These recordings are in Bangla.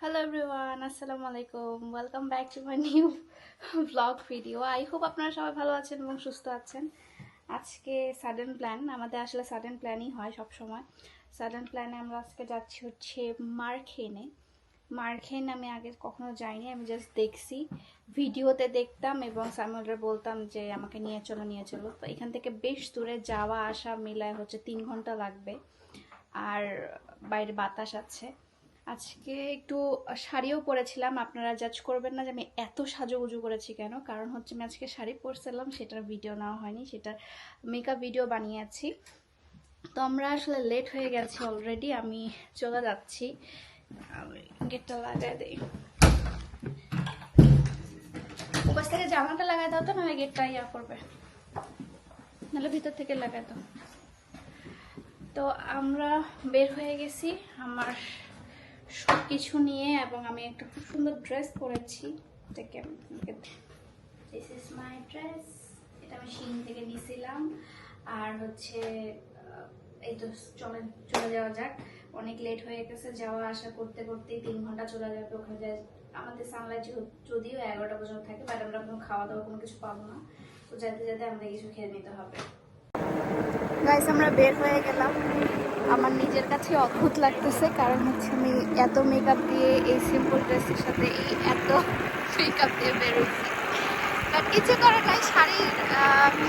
হ্যালো এভরিওয়ান আসসালামু আলাইকুম welcome back to my new blog video I hope আপনারা সবাই ভালো আছেন এবং সুস্থ আছেন। আজকে সাডেন প্ল্যান আমাদের আসলে সাডেন প্ল্যানই হয় সব সময় সাডেন প্ল্যানে আমরা আজকে যাচ্ছি হচ্ছে মার্খেনে মার্খেন আমি আগে কখনো যাইনি, আমি জাস্ট দেখছি। ভিডিওতে দেখতাম এবং স্যামুয়েলরা বলতাম যে, আমাকে নিয়ে চলো নিয়ে চলো। তো এখান থেকে বেশ দূরে যাওয়া আসা মিলায় হচ্ছে তিন ঘণ্টা লাগবে। আর বাইরে বাতাস আছে। আজকে একটু শাড়িও পরেছিলাম, আপনারা জাজ করবেন না যে আমি এত সাজুগুজু করেছি কেন। কারণ হচ্ছে আমি আজকে শাড়ি পরছিলাম, সেটার ভিডিও নেওয়া হয়নি, সেটা মেকআপ ভিডিও বানিয়েছি তো আমরা আসলে লেট হয়ে গেছি অলরেডি আমি চলে যাচ্ছি। গেটটা লাগাই দিই। উপাস থেকে জামাটা লাগাই দাও তো, নাহলে গেটটা ইয়া করবে। নাহলে ভিতর থেকে লাগাই তো আমরা বের হয়ে গেছি, আমার সব কিছু নিয়ে এবং আমি একটা খুব সুন্দর ড্রেস পরেছি। এটাকে দিস ইজ মাই ড্রেস এটা আমি শিন থেকে নিয়েছিলাম আর হচ্ছে এই তো চলে চলে যাওয়া যাক। অনেক লেট হয়ে গেছে, যাওয়া আসা করতে করতেই তিন ঘণ্টা চলে যাবে ওখানে। যায় আমাদের সানলাইট যদিও এগারোটা পর্যন্ত থাকে বাট আমরা কোনো খাওয়া দাওয়া কোনো কিছু পাবো না। তো যাতে যাতে আমাদের কিছু খেয়ে নিতে হবে। গাইস আমরা বের হয়ে গেলাম। আমার নিজের কাছে অদ্ভুত লাগতেছে, কারণ হচ্ছে আমি এত মেকআপ দিয়ে এই সিম্পল ড্রেসের সাথে এত মেকআপ দিয়ে বেরোচ্ছি বাট কিছু করার নাই শাড়ির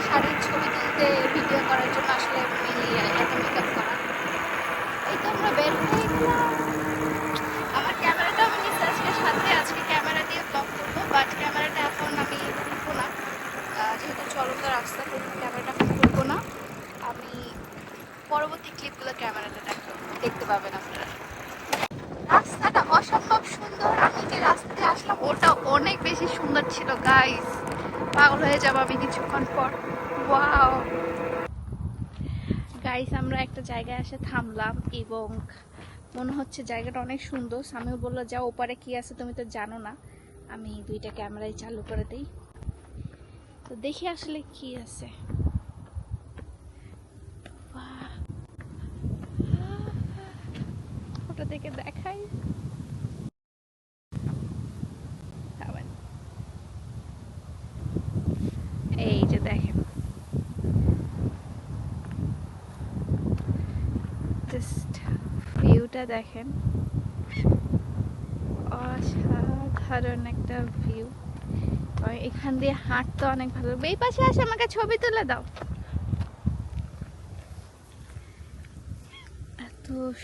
শাড়ির ছবি তুলতে ভিডিও করার জন্য আসলে এত মেকআপ করা। এই তো আমরা বের হয়ে গেলাম আমার ক্যামেরাটা আমি নিচে আজকে সাথে আজকে ক্যামেরা দিয়ে ব্লগ করব বাট ক্যামেরাটা এখন আমি খুলবো না আহ, যেহেতু চলন্ত রাস্তা তো ক্যামেরাটা এখন খুলবো না আমি ক্লিপগুলো ক্যামেরাটা দেখো, দেখতে পাবেন আপনারা। রাস্তাটা অসম্ভব সুন্দর, আমি যে রাস্তাতে আসলাম, ওটা অনেক বেশি সুন্দর ছিল গাইস পাগল হয়ে যাব আমি কিছুক্ষণ পর। ওয়াও গাইস আমরা একটা জায়গায় এসে থামলাম এবং মনে হচ্ছে জায়গাটা অনেক সুন্দর। স্বামীও বলল, যাও, ওপারে কি আছে তুমি তো জানো না। আমি দুইটা ক্যামেরাই চালু করে দিই। তো দেখি আসলে কি আছে বাহ। ওটা থেকে দেখাই। এই যে দেখেন। ভিউটা দেখেন। অসাধারণ একটা ভিউ। এখান দিয়ে হাঁটতে অনেক ভালো এই পাশে আসে আমাকে ছবি তুলে দাও।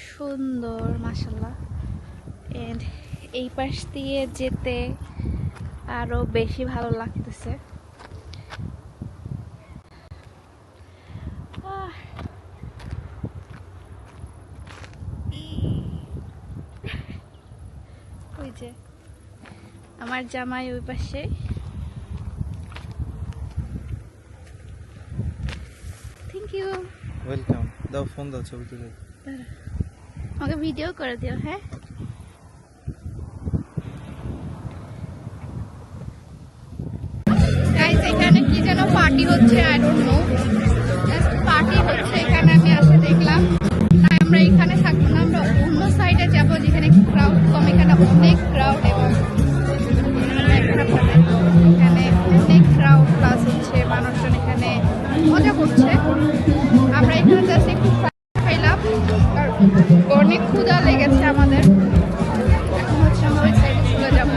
সুন্দর মাসাল্লাহ এন্ড এই পাশ দিয়ে যেতে আরও বেশি ভালো লাগতেছে। ওই যে, আমার জামাই ওই পাশে। থ্যাংক ইউ ওয়েলকাম দাও ফোন দাও ছবি তুলে। আমাকে ভিডিও করে দিও হ্যাঁ? আমরা এখানে থাকব না অন্য সাইডে যেখানে অনেক এবং অনেক মানুষজন এখানে মজা করছে। আমরা এখানে অনেক ক্ষুধা লেগেছে আমাদের। এখন হচ্ছে আমরা ওই সাইডে চলে যাব।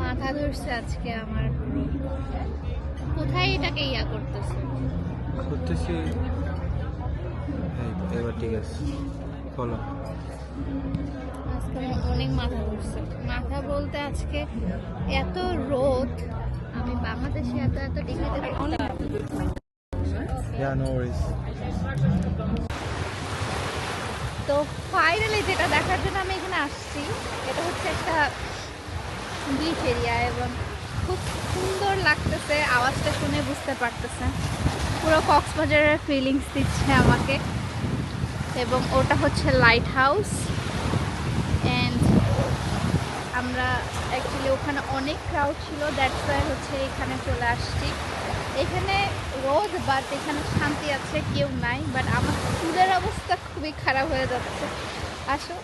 মাথা ধরছে আজকে আমার। কোথায় এটাকে ইয়া করতেছে? করতেছি। এবার ঠিক আছে। ফলো আজকে অনেক মাথা ধরছে। মাথা বলতে আজকে এত রোদ। আমি বাংলাদেশে এত এত ডিগ্রিতে অনেক ইয়া নো ওয়ারিজ তো ফাইনালি যেটা দেখার জন্য আমি এখানে আসছি, এটা হচ্ছে একটা বিচ এরিয়া এবং খুব সুন্দর লাগতেছে, আওয়াজটা শুনে বুঝতে পারতেছেন। পুরো কক্সবাজারের ফিলিংস দিচ্ছে আমাকে। এবং ওটা হচ্ছে লাইট হাউস অ্যান্ড আমরা অ্যাকচুয়ালি ওখানে অনেক ক্রাউড ছিল দ্যাটস ওয়াই হচ্ছে এখানে চলে আসছি। এখানে রোদ বাট এখানে শান্তি আছে, কেউ নাই বাট আমার চুলের অবস্থা খুবই খারাপ হয়ে যাচ্ছে। আসো।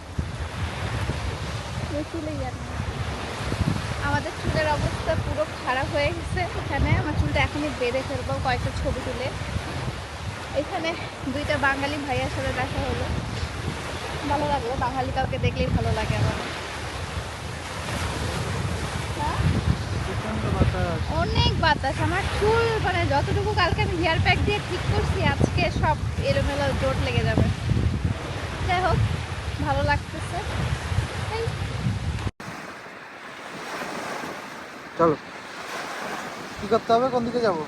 চুলে। আমাদের চুলের অবস্থা পুরো খারাপ হয়ে গেছে। এখানে আমার চুলটা এখনই বেঁধে ফেলব, কয়েকটা ছবি তুলে। এখানে দুইটা বাঙালি ভাইয়ার সাথে দেখা হলো। ভালো লাগল, বাঙালি কাউকে দেখলেই ভালো লাগে আমার হ্যাঁ? প্রচণ্ড বাতাস অনেক বাতাস। আমার চুল মানে যতটুকু কালকে আমি হেয়ার প্যাক দিয়ে ঠিক করছি, আজকে সব এলোমেলো জোট লেগে যাবে। যাই হোক, ভালো লাগতেছে। চলো। কি করতে হবে? কোন দিকে যাব?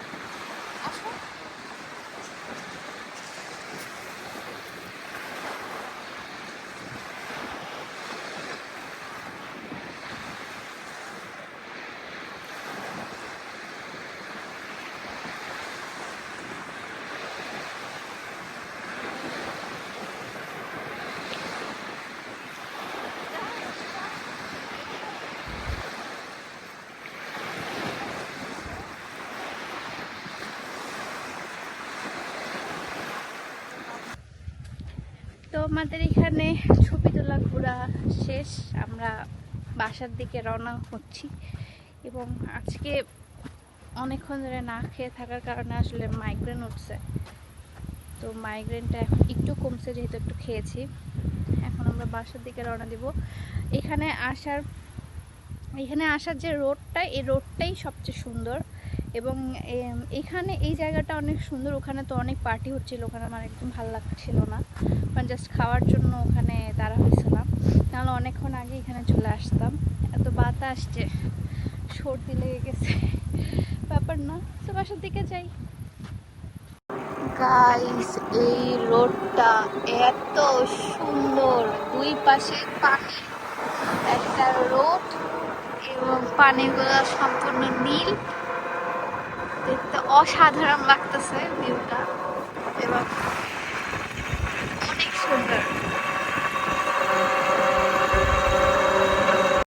তো আমাদের এখানে ছবি তোলা ঘোরা শেষ। আমরা বাসার দিকে রওনা হচ্ছি এবং আজকে অনেকক্ষণ ধরে না খেয়ে থাকার কারণে আসলে মাইগ্রেন উঠছে। তো মাইগ্রেনটা একটু কমছে যেহেতু একটু খেয়েছি। এখন আমরা বাসার দিকে রওনা দিব। এখানে আসার এখানে আসার যে রোডটা এই রোডটাই সবচেয়ে সুন্দর। এবং এখানে এই জায়গাটা অনেক সুন্দর। ওখানে তো অনেক পার্টি হচ্ছিল। ওখানে আমার একদম ভালো লাগছিল না। কারণ জাস্ট খাওয়ার জন্য ওখানে দাঁড়া হয়েছিলাম নাহলে অনেকক্ষণ আগে এখানে চলে আসতাম। এত বাতাস যে সর্দি লেগে গেছে। ব্যাপার না। তো বাসার দিকে যাই। গাইস এই রোডটা এত সুন্দর। দুই পাশে পানি। একটা রোড এবং পানিগুলো সম্পূর্ণ নীল। দেখতে অসাধারণ লাগতেছে ভিউটা। এবং অনেক সুন্দর।